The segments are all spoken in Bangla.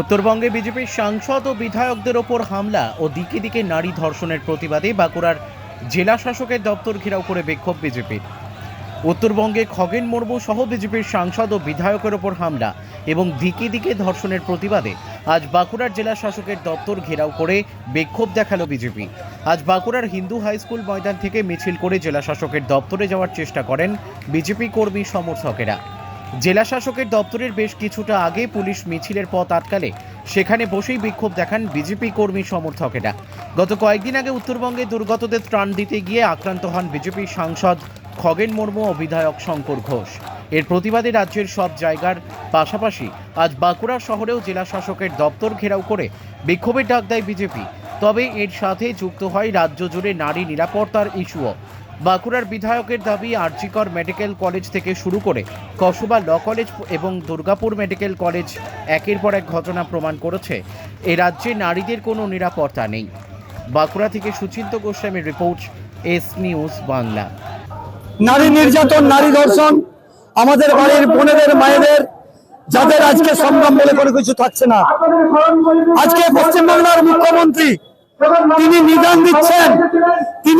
উত্তরবঙ্গে বিজেপির সাংসদ ও বিধায়কদের ওপর হামলা ও দিকে দিকে নারী ধর্ষণের প্রতিবাদে বাঁকুড়ার জেলা শাসকের দপ্তর ঘেরাও করে বিক্ষোভ বিজেপির উত্তরবঙ্গে খগেন মুর্মু সহ বিজেপির সাংসদ ও বিধায়কের ওপর হামলা এবং দিকে দিকে ধর্ষণের প্রতিবাদে আজ বাঁকুড়ার জেলা শাসকের দপ্তর ঘেরাও করে বিক্ষোভ দেখাল বিজেপি। আজ বাঁকুড়ার হিন্দু হাই স্কুল ময়দান থেকে মিছিল করে জেলা শাসকের দপ্তরে যাওয়ার চেষ্টা করেন বিজেপি কর্মী সমর্থকেরা। জেলা শাসকের দপ্তরের বেশ কিছুটা আগে পুলিশ মিছিলের পথ আটকালে সেখানে বসেই বিক্ষোভ দেখান বিজেপি কর্মী সমর্থকেরা। গত কয়েকদিন আগে উত্তরবঙ্গে দুর্গতদের ত্রাণ দিতে গিয়ে আক্রান্ত হন বিজেপি সাংসদ খগেন মুর্মু ও বিধায়ক শঙ্কর ঘোষ। এর প্রতিবাদে রাজ্যের সব জায়গার পাশাপাশি আজ বাঁকুড়া শহরেও জেলা শাসকের দপ্তর ঘেরাও করে বিক্ষোভের ডাক দেয় বিজেপি। তবে এর সাথে যুক্ত হয় রাজ্য জুড়ে নারী নিরাপত্তার ইস্যুও। বাঁকুড়ার বিধায়কের দাবি, আরজিকর মেডিকেল কলেজ থেকে শুরু করে কসবা ল কলেজ এবং দুর্গাপুর মেডিকেল কলেজ একের পর এক ঘটনা প্রমাণ করেছে। এ রাজ্যে নারীদের কোনো নিরাপত্তা নেই। বাঁকুড়া থেকে সুচিন্ত গোস্বামীর রিপোর্ট, এস নিউজ বাংলা। নারী নির্যাতন, নারী ধর্ষণ আমাদের বাড়ির বোনেদের, মায়েদের, যাদের আজকে সংগ্রাম বলে কোনো কিছু থাকছে না। আজকে পশ্চিমবাংলার মুখ্যমন্ত্রী, তিনি নিদান দিচ্ছেন।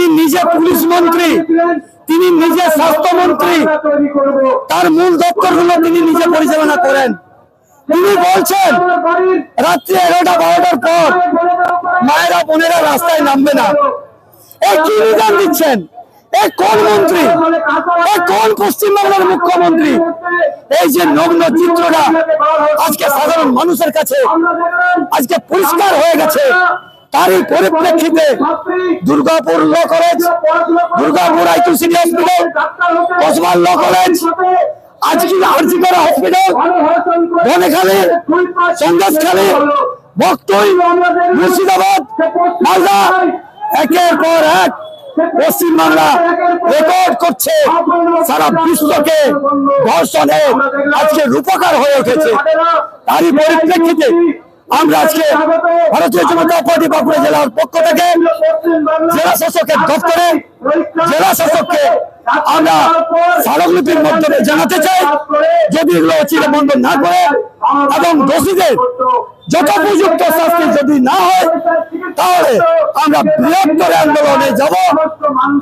তিনি নিজে পুলিশ মন্ত্রী, তিনি নিজে স্বাস্থ্যমন্ত্রী তার মূল দপ্তরগুলো তিনি নিজে পরিচালনা করেন। তিনি বলছেন, রাত্রি এগারোটা বারোটার পর মায়েরা বোনেরা রাস্তায় নামবে না। কি নিদান দিচ্ছেন? এই কোন মন্ত্রী? এ কোন পশ্চিমবাংলার মুখ্যমন্ত্রী? এই যে নগ্ন চিত্রটা আজকে সাধারণ মানুষের কাছে, আজকে পরিষ্কার হয়ে গেছে। তারই পরিপ্রেক্ষিতে দুর্গাপুর ল কলেজ, দুর্গাপুর আই আইটিসিডি হসপিটাল কসবার ল কলেজ, আজকে আরজিকর হসপিটাল, বনেখালী সন্দেশখালী বক্তই, মুর্শিদাবাদ, মালদা, একের পর এক পশ্চিমবাংলা রেকর্ড করছে সারা বিশ্বকে ধর্ষণে আজকে রূপকার হয়ে উঠেছে। তারই পরিপ্রেক্ষিতে আমরা আজকে ভারতীয় পক্ষ থেকে জেলা শাসককে আমরা জানাতে চাই যদি এগুলো না করে এবং দোষীদের যথোপযুক্ত শাস্তি যদি না হয়, তাহলে আমরা বৃহত্তর আন্দোলনে যাব।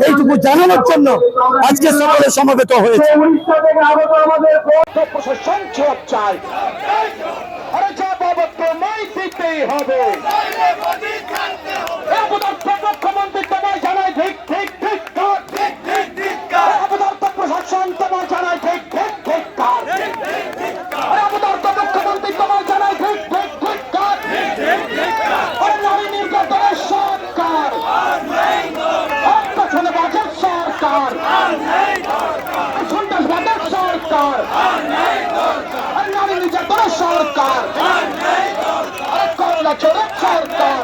এইটুকু জানানোর জন্য আজকে সকলে সমবেত হয়েছে। দিতেই হবে মুখ্যমন্ত্রী তোমায় জানায় ঠিক ঠিক ঠিক কার অপদার্থ প্রশাসন তোমায় জানায় ঠিক ঠিক ঠিক অপদার্থ মুখ্যমন্ত্রী তোমায় জানায় ঠিক ঠিক ঠিক নারী নির্যাতনের সরকার বাজেট সরকার সন্ত্রাসবাদের সরকার নারী নির্যাতনের সরকার আরে চলে সরকার।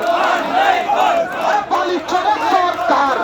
বালি চোরের সরকার।